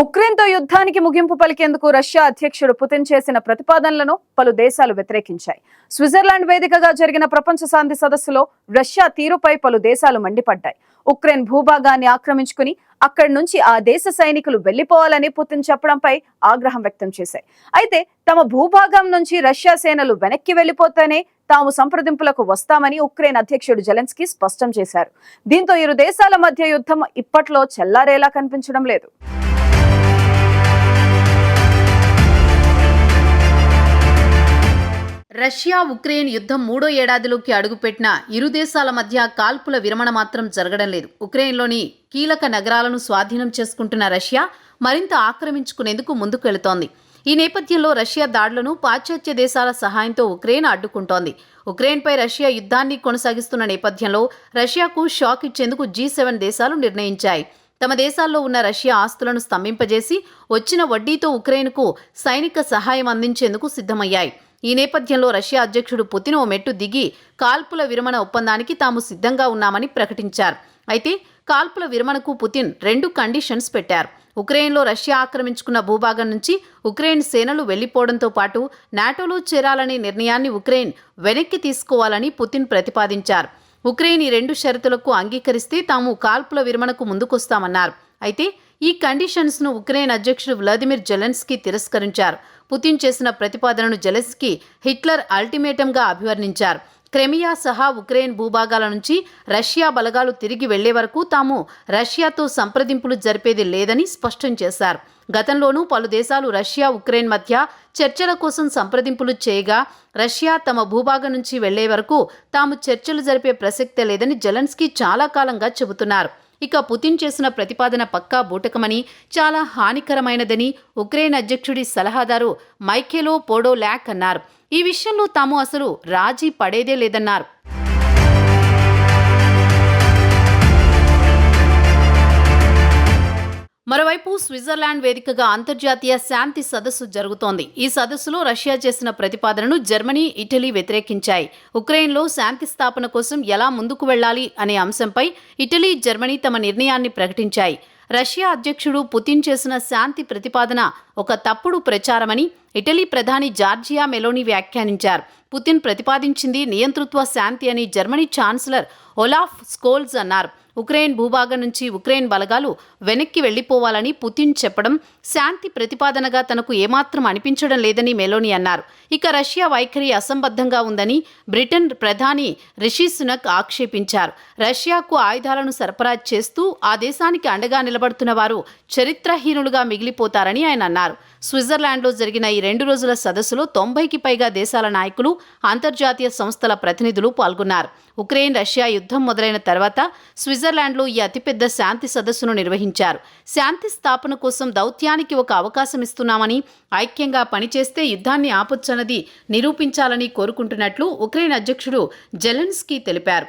ఉక్రెయిన్తో యుద్ధానికి ముగింపు పలికేందుకు రష్యా అధ్యక్షుడు పుతిన్ చేసిన ప్రతిపాదనలను పలు దేశాలు వ్యతిరేకించాయి. స్విట్జర్లాండ్ వేదికగా జరిగిన ప్రపంచ శాంతి సదస్సులో రష్యా తీరుపై పలు దేశాలు మండిపడ్డాయి. ఉక్రెయిన్ భూభాగాన్ని ఆక్రమించుకుని అక్కడి నుంచి ఆ దేశ సైనికులు వెళ్ళిపోవాలని పుతిన్ చెప్పడంపై ఆగ్రహం వ్యక్తం చేశాయి. అయితే తమ భూభాగం నుంచి రష్యా సేనలు వెనక్కి వెళ్ళిపోతేనే తాము సంప్రదింపులకు వస్తామని ఉక్రెయిన్ అధ్యక్షుడు జెలెన్స్కీ స్పష్టం చేశారు. దీంతో ఇరు దేశాల మధ్య యుద్ధం ఇప్పట్లో చెల్లారేలా కనిపించడం లేదు. రష్యా ఉక్రెయిన్ యుద్ధం మూడో ఏడాదిలోకి అడుగుపెట్టిన ఇరు దేశాల మధ్య కాల్పుల విరమణ మాత్రం జరగడం లేదు. ఉక్రెయిన్లోని కీలక నగరాలను స్వాధీనం చేసుకుంటున్న రష్యా మరింత ఆక్రమించుకునేందుకు ముందుకు వెళుతోంది ఈ నేపథ్యంలో రష్యా దాడులను పాశ్చాత్య దేశాల సహాయంతో ఉక్రెయిన్ అడ్డుకుంటోంది. ఉక్రెయిన్పై రష్యా యుద్ధాన్ని కొనసాగిస్తున్న నేపథ్యంలో రష్యాకు షాక్ ఇచ్చేందుకు జీ సెవెన్ దేశాలు నిర్ణయించాయి. తమ దేశాల్లో ఉన్న రష్యా ఆస్తులను స్తంభింపజేసి వచ్చిన వడ్డీతో ఉక్రెయిన్కు సైనిక సహాయం అందించేందుకు సిద్ధమయ్యాయి. ఈ నేపథ్యంలో రష్యా అధ్యక్షుడు పుతిన్ ఓ మెట్టు దిగి కాల్పుల విరమణ ఒప్పందానికి తాము సిద్ధంగా ఉన్నామని ప్రకటించారు. అయితే కాల్పుల విరమణకు పుతిన్ రెండు కండిషన్స్ పెట్టారు. ఉక్రెయిన్లో రష్యా ఆక్రమించుకున్న భూభాగం నుంచి ఉక్రెయిన్ సేనలు వెళ్ళిపోవడంతో పాటు నాటోలో చేరాలనే నిర్ణయాన్ని ఉక్రెయిన్ వెనక్కి తీసుకోవాలని పుతిన్ ప్రతిపాదించారు. ఉక్రెయిన్ ఈ రెండు షరతులకు అంగీకరిస్తే తాము కాల్పుల విరమణకు ముందుకొస్తామన్నారు. అయితే ఈ కండిషన్స్ను ఉక్రెయిన్ అధ్యక్షుడు వ్లాదిమిర్ జెలెన్స్కీ తిరస్కరించారు. పుతిన్ చేసిన ప్రతిపాదనను జెలెన్స్కీ హిట్లర్ అల్టిమేటంగా అభివర్ణించారు. క్రెమియా సహా ఉక్రెయిన్ భూభాగాల నుంచి రష్యా బలగాలు తిరిగి వెళ్ళే వరకు తాము రష్యాతో సంప్రదింపులు జరిపేది లేదని స్పష్టం చేశారు. గతంలోనూ పలు దేశాలు రష్యా ఉక్రెయిన్ మధ్య చర్చల కోసం సంప్రదింపులు చేయగా రష్యా తమ భూభాగం నుంచి వెళ్ళే వరకు తాము చర్చలు జరిపే ప్రసక్తే లేదని జెలెన్స్కీ చాలా కాలంగా చెబుతున్నారు. ఇక పుతిన్ చేసిన ప్రతిపాదన పక్కా బూటకమని చాలా హానికరమైనదని ఉక్రెయిన్ అధ్యక్షుడి సలహాదారు మైఖేలో పోడోలాక్ అన్నారు. ఈ విషయంలో తాము అసలు రాజీ పడేదే లేదన్నారు. మరోవైపు స్విట్జర్లాండ్ వేదికగా అంతర్జాతీయ శాంతి సదస్సు జరుగుతోంది. ఈ సదస్సులో రష్యా చేసిన ప్రతిపాదనను జర్మనీ ఇటలీ వ్యతిరేకించాయి. ఉక్రెయిన్లో శాంతి స్థాపన కోసం ఎలా ముందుకు వెళ్ళాలి అనే అంశంపై ఇటలీ జర్మనీ తమ నిర్ణయాన్ని ప్రకటించాయి. రష్యా అధ్యక్షుడు పుతిన్ చేసిన శాంతి ప్రతిపాదన ఒక తప్పుడు ప్రచారమని ఇటలీ ప్రధాని జార్జియా మెలోని వ్యాఖ్యానించారు. పుతిన్ ప్రతిపాదించింది నియంతృత్వ శాంతి అని జర్మనీ ఛాన్సలర్ ఒలాఫ్ స్కోల్జ్ అన్నారు. ఉక్రెయిన్ భూభాగం నుంచి ఉక్రెయిన్ బలగాలు వెనక్కి వెళ్ళిపోవాలని పుతిన్ చెప్పడం శాంతి ప్రతిపాదనగా తనకు ఏమాత్రం అనిపించడం లేదని మెలోని అన్నారు. ఇక రష్యా వైఖరి అసంబద్ధంగా ఉందని బ్రిటన్ ప్రధాని రిషి సునక్ ఆక్షేపించారు. రష్యాకు ఆయుధాలను సరఫరా చేస్తూ ఆ దేశానికి అండగా నిలబడుతున్న వారు చరిత్రహీనులుగా మిగిలిపోతారని ఆయన అన్నారు. స్విట్జర్లాండ్లో జరిగిన ఈ రెండు రోజుల సదస్సులో తొంభైకి పైగా దేశాల నాయకులు అంతర్జాతీయ సంస్థల ప్రతినిధులు పాల్గొన్నారు. ఉక్రెయిన్ రష్యా యుద్ధం మొదలైన తర్వాత స్విట్జర్లాండ్లో ఈ అతిపెద్ద శాంతి సదస్సును నిర్వహించారు. శాంతి స్థాపన కోసం దౌత్యాన్ని యుద్ధానికి ఒక అవకాశం ఇస్తున్నామని ఐక్యంగా పనిచేస్తే యుద్ధాన్ని ఆపొచ్చన్నది నిరూపించాలని కోరుకుంటున్నట్లు ఉక్రెయిన్ అధ్యక్షుడు జెలెన్స్కీ తెలిపారు.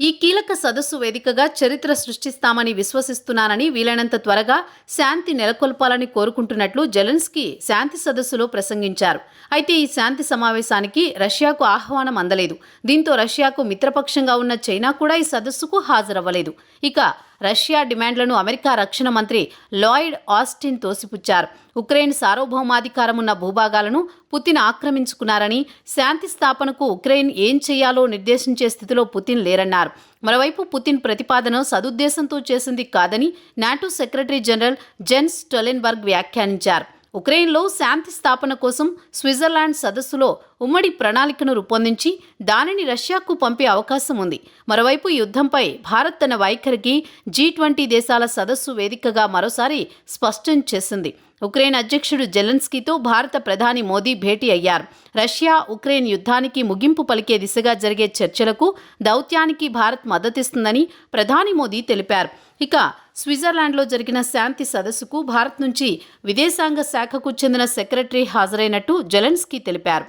ఈ కీలక సదస్సు వేదికగా చరిత్ర సృష్టిస్తామని విశ్వసిస్తున్నానని వీలైనంత త్వరగా శాంతి నెలకొల్పాలని కోరుకుంటున్నట్లు జెలెన్స్కీ శాంతి సదస్సులో ప్రసంగించారు. అయితే ఈ శాంతి సమావేశానికి రష్యాకు ఆహ్వానం అందలేదు. దీంతో రష్యాకు మిత్రపక్షంగా ఉన్న చైనా కూడా ఈ సదస్సుకు హాజరవ్వలేదు. ఇక రష్యా డిమాండ్లను అమెరికా రక్షణ మంత్రి లాయిడ్ ఆస్టిన్ తోసిపుచ్చారు. ఉక్రెయిన్ సార్వభౌమాధికారం ఉన్న భూభాగాలను పుతిన్ ఆక్రమించుకున్నారని శాంతి స్థాపనకు ఉక్రెయిన్ ఏం చేయాలో నిర్దేశించే స్థితిలో పుతిన్ లేరన్నారు. మరోవైపు పుతిన్ ప్రతిపాదన సదుద్దేశంతో చేసింది కాదని NATO secretary general Jens Stoltenberg వ్యాఖ్యానించారు. ఉక్రెయిన్లో శాంతి స్థాపన కోసం స్విట్జర్లాండ్ సదస్సులో ఉమ్మడి ప్రణాళికను రూపొందించి దానిని రష్యాకు పంపే అవకాశం ఉంది. మరోవైపు యుద్ధంపై భారత్ తన వైఖరికి జీ ట్వంటీ దేశాల సదస్సు వేదికగా మరోసారి స్పష్టం చేసింది. ఉక్రెయిన్ అధ్యక్షుడు జెలెన్స్కీతో భారత ప్రధాని మోదీ భేటీ అయ్యారు. రష్యా ఉక్రెయిన్ యుద్ధానికి ముగింపు పలికే దిశగా జరిగే చర్చలకు దౌత్యానికి భారత్ మద్దతిస్తుందని ప్రధాని మోదీ తెలిపారు. ఇక స్విట్జర్లాండ్లో జరిగిన శాంతి సదస్సుకు భారత్ నుంచి విదేశాంగ శాఖకు చెందిన సెక్రటరీ హాజరైనట్టు జెలెన్స్కీ తెలిపారు.